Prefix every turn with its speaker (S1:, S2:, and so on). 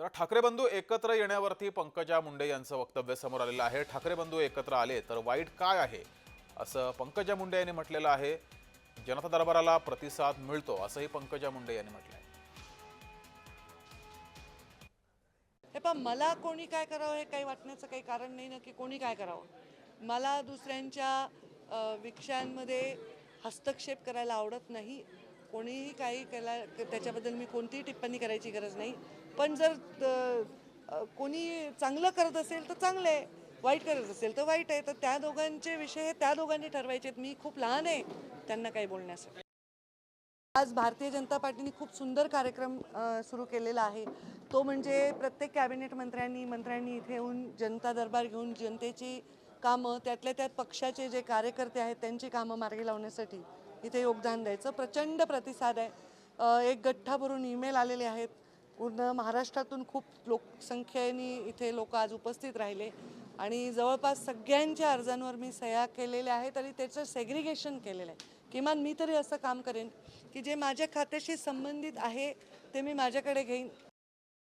S1: तर ठाकरे बंधू एकत्र येण्यावरती पंकजा मुंडे यांचं वक्तव्य समोर आलेलं आहे. ठाकरे बंधू एकत्र आले तर वाईट काय आहे? असं पंकजा मुंडे यांनी म्हटलेलं आहे. जनता दरबाराला प्रतिसाद मिळतो असंही पंकजा मुंडे यांनी म्हटलं आहे
S2: हे पण मला कोणी काय करावं हे काही वाटण्याचं काही कारण नाही ना की कोणी काय करावं. मला दुसऱ्यांच्या विषयांमध्ये हस्तक्षेप करायला आवडत नाही. कोणीही काही केला त्याच्याबद्दल मी कोणतीही टिप्पणी करायची गरज नाही. पण जर कोणी चांगलं करत असेल तर चांगलं आहे. वाईट करत असेल तर वाईट आहे. तर त्या दोघांचे विषय हे त्या दोघांनी ठरवायचे आहेत. मी खूप लहान आहे त्यांना काही बोलण्यासाठी. आज भारतीय जनता पार्टीने खूप सुंदर कार्यक्रम सुरू केलेला आहे. तो म्हणजे प्रत्येक कॅबिनेट मंत्र्यांनी मंत्र्यांनी इथे येऊन जनता दरबार घेऊन जनतेची कामं त्यातल्या त्यात पक्षाचे जे कार्यकर्ते आहेत त्यांची कामं मार्गी लावण्यासाठी इथे योगदान द्यायचं. प्रचंड प्रतिसाद आहे. एक गठ्ठा भरून ईमेल आलेले आहेत. पूर्ण महाराष्ट्रातून खूप लोकसंख्येने इथे लोक आज उपस्थित राहिले. आणि जवळपास सगळ्यांच्या अर्जांवर मी सह्या केलेल्या आहेत आणि त्याचं सेग्रिगेशन केलेलं आहे. किमान मी तरी असं काम करेन की जे माझ्या खात्याशी संबंधित आहे ते मी माझ्याकडे घेईन.